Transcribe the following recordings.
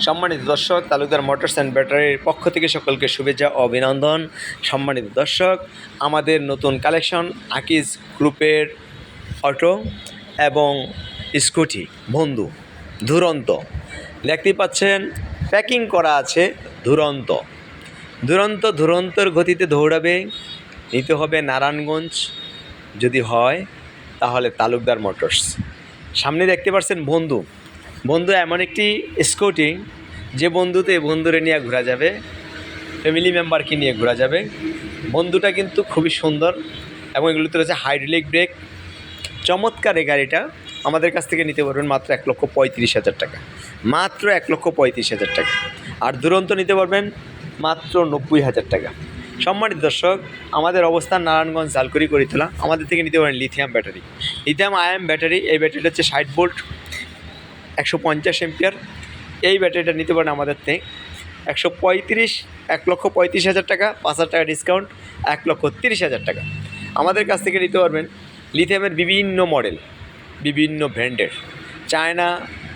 সম্মানিত দর্শক, Talukdar motors and ব্যাটারির পক্ষ থেকে সকলকে শুভেচ্ছা ও অভিনন্দন। সম্মানিত দর্শক, আমাদের নতুন কালেকশন আকিজ গ্রুপের অটো এবং স্কুটি। বন্ধু, দুরন্ত। দেখতে পাচ্ছেন, প্যাকিং করা আছে দুরন্ত। দুরন্ত, দুরন্তর গতিতে দৌড়াবে, নিতে হবে নারায়ণগঞ্জ। যদি হয়, তাহলে তালুকদার মোটরস। সামনে দেখতে পাচ্ছেন বন্ধু বন্ধু, এমন একটি স্কুটি যে বন্ধুতে বন্ধুরে নিয়ে ঘোরা যাবে ফ্যামিলি মেম্বারকে নিয়ে ঘোরা যাবে। বন্ধুটা কিন্তু খুবই সুন্দর এবং এগুলোতে রয়েছে হাইড্রোলিক ব্রেক চমৎকার এই গাড়িটা। আমাদের কাছ থেকে নিতে পারবেন মাত্র এক লক্ষ পঁয়ত্রিশ হাজার টাকা। মাত্র এক লক্ষ পঁয়ত্রিশ হাজার টাকা। আর দুরন্ত নিতে পারবেন মাত্র নব্বই হাজার টাকা। সম্মানিত দর্শক, আমাদের অবস্থান নারায়ণগঞ্জ জালকুড়ি করিতলা আমাদের থেকে নিতে পারেন lithium battery lithium ion battery এই ব্যাটারিটা হচ্ছে ষাট ভোল্ট একশো পঞ্চাশ এম্পিয়ার। এই ব্যাটারিটা নিতে পারেন আমাদের থেকে। একশো পঁয়ত্রিশ, এক লক্ষ পঁয়ত্রিশ হাজার টাকা, পাঁচ হাজার টাকা ডিসকাউন্ট এক লক্ষ তিরিশ হাজার টাকা। আমাদের কাছ থেকে নিতে পারবেন লিথিয়ামের বিভিন্ন মডেল বিভিন্ন ব্র্যান্ডের। চায়না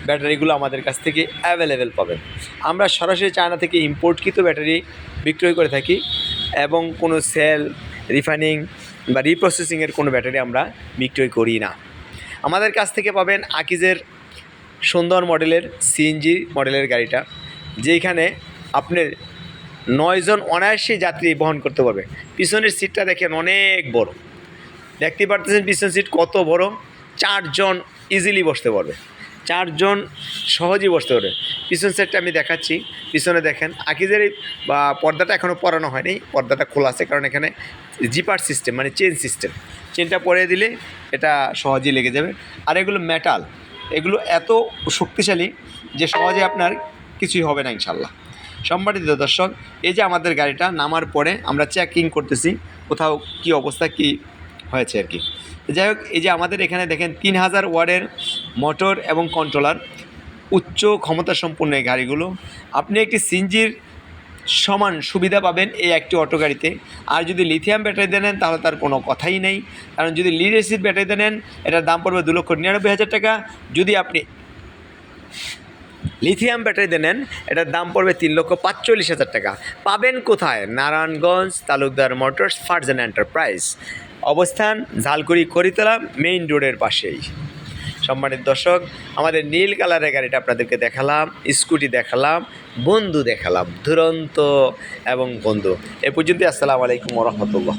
ব্যাটারিগুলো আমাদের কাছ থেকে অ্যাভেলেবেল পাবেন। আমরা সরাসরি চায়না থেকে ইম্পোর্টকৃত ব্যাটারি বিক্রয় করে থাকি এবং কোনো সেল রিফাইনিং বা রিপ্রসেসিংয়ের কোনো ব্যাটারি আমরা বিক্রয় করি না। আমাদের কাছ থেকে পাবেন আকিজের সুন্দর মডেলের সিএনজি মডেলের গাড়িটা যেখানে আপনার নয়জন অনায়াসে যাত্রী বহন করতে পারবে। পিছনের সিটটা দেখেন অনেক বড়। দেখতে পারতেছেন পিছনের সিট কত বড়? চারজন ইজিলি বসতে পারবে। চারজন সহজেই বসতে পারবে। পিছন সেটটা আমি দেখাচ্ছি। পিছনে দেখেন, আকিজের বা পর্দাটা এখনও পরানো হয়নি। পর্দাটা খোলা আছে, কারণ এখানে জিপার সিস্টেম মানে চেন সিস্টেম চেনটা পরে দিলে এটা সহজেই লেগে যাবে। আর এগুলো মেটাল এগুলো এত শক্তিশালী যে সহজে আপনার কিছুই হবে না ইনশাল্লাহ। সম্মানিত দর্শক, এই যে আমাদের গাড়িটা নামার পরে আমরা চেকিং করতেছি, কোথাও কি অবস্থা, কি হয়েছে আর কি। যাই হোক, এই যে আমাদের এখানে দেখেন তিন হাজার ওয়ার্ডের মোটর এবং কন্ট্রোলার উচ্চ ক্ষমতা সম্পন্ন এই গাড়িগুলো। আপনি একটি সিনজির সমান সুবিধা পাবেন এই একটি অটো গাড়িতে। আর যদি লিথিয়াম ব্যাটারিতে নেন, তাহলে তার কোনো কথাই নেই। কারণ যদি লিড এসিড ব্যাটারিতে নেন, এটার দাম পড়বে দু লক্ষ নিরানব্বই হাজার টাকা। যদি আপনি লিথিয়াম ব্যাটারিতে নেন, এটার দাম পড়বে তিন লক্ষ পাঁচচল্লিশ হাজার টাকা। পাবেন কোথায়? নারায়ণগঞ্জ, তালুকদার মোটরস, ফার্জন এন্টারপ্রাইজ অবস্থান ঝালকুড়ি করিতলা মেইন রোডের পাশেই। সম্মানিত দর্শক, আমাদের নীল কালারের গাড়িটা আপনাদেরকে দেখালাম, স্কুটি দেখালাম, বন্ধু দেখালাম, দুরন্ত এবং বন্ধু। এ পর্যন্ত আসসালামু আলাইকুম রহমতুল্লাহ।